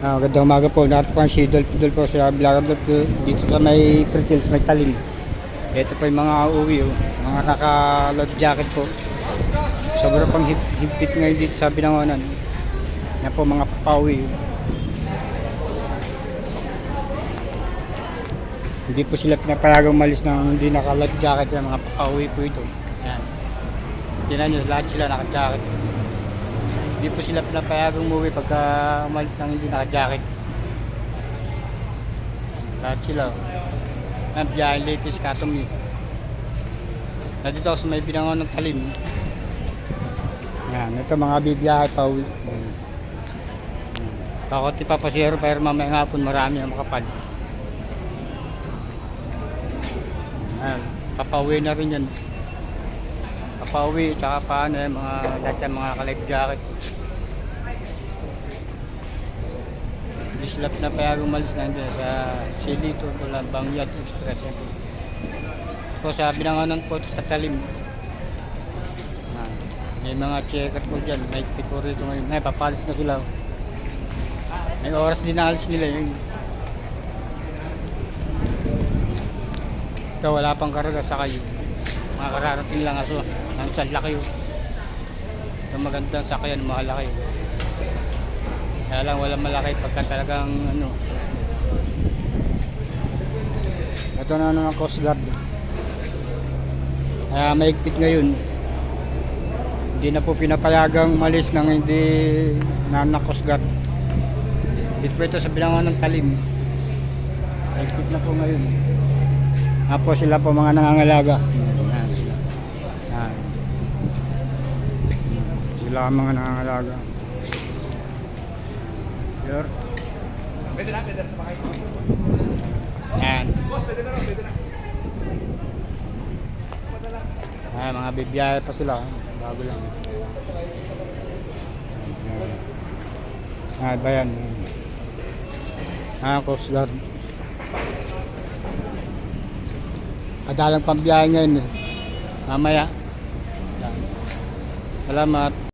Ah, magandang umaga po. Narito po ang si Dolph Dolph po sa Vlog Vlog po. Dito sa may Pretils, may talim. Ito po yung mga uwi, oh. mga naka-load jacket po. Sobrang pang hip hipit ngayon dito sa Binangonan. Yan po mga pauwi. Hindi po sila pinapayagang malis ng hindi naka-load jacket yung mga pauwi po ito. Yan. Tingnan nyo, lahat sila naka-jacket. Hindi po sila pinapayagang umuwi pagka umalis ng hindi naka-jacket. Lahat sila. Ang biyahe latest katomi. Nandito ako sa may binangon ng talim. Yan, ito mga bibiyahe pa uwi. Kakoti pa pasero pero mamaya hapon marami ang makapal. Yan, papauwi na rin yan. Papauwi, tsaka paano yung mga lahat yung mga ka-life jacket. Hindi sila pinapayagang umalis na dyan sa Silito, Tulambang Yacht Express. Yan. So sa binanganan po sa talim. Yan. May mga checker po dyan, may pico rito ngayon. May papalis na sila. May oras din na alis nila yun. Ito wala pang karga sa kayo. Mga kararating lang aso. Ang sa laki. Ito magandang sakayan, mahalaki. Kaya lang wala malaki pagka talagang ano. Ito na ng Coast Guard. Kaya maigpit ngayon. Hindi na po pinapayagang malis ng hindi na na Coast Guard. Dito ito sa bilangan ng talim. Maigpit na po ngayon. Apo sila po mga nangangalaga. Yan sila. Yan. Sila ang mga nangangalaga. Sure. Pwede na, pwede na sa bakay. Yan. Boss, pwede na pwede na. Ay, mga bibiyahe pa sila. Bago lang. Ay, ba yan? Ah, Coast Guard. Madalang pambiyahe ngayon eh. Mamaya. Salamat.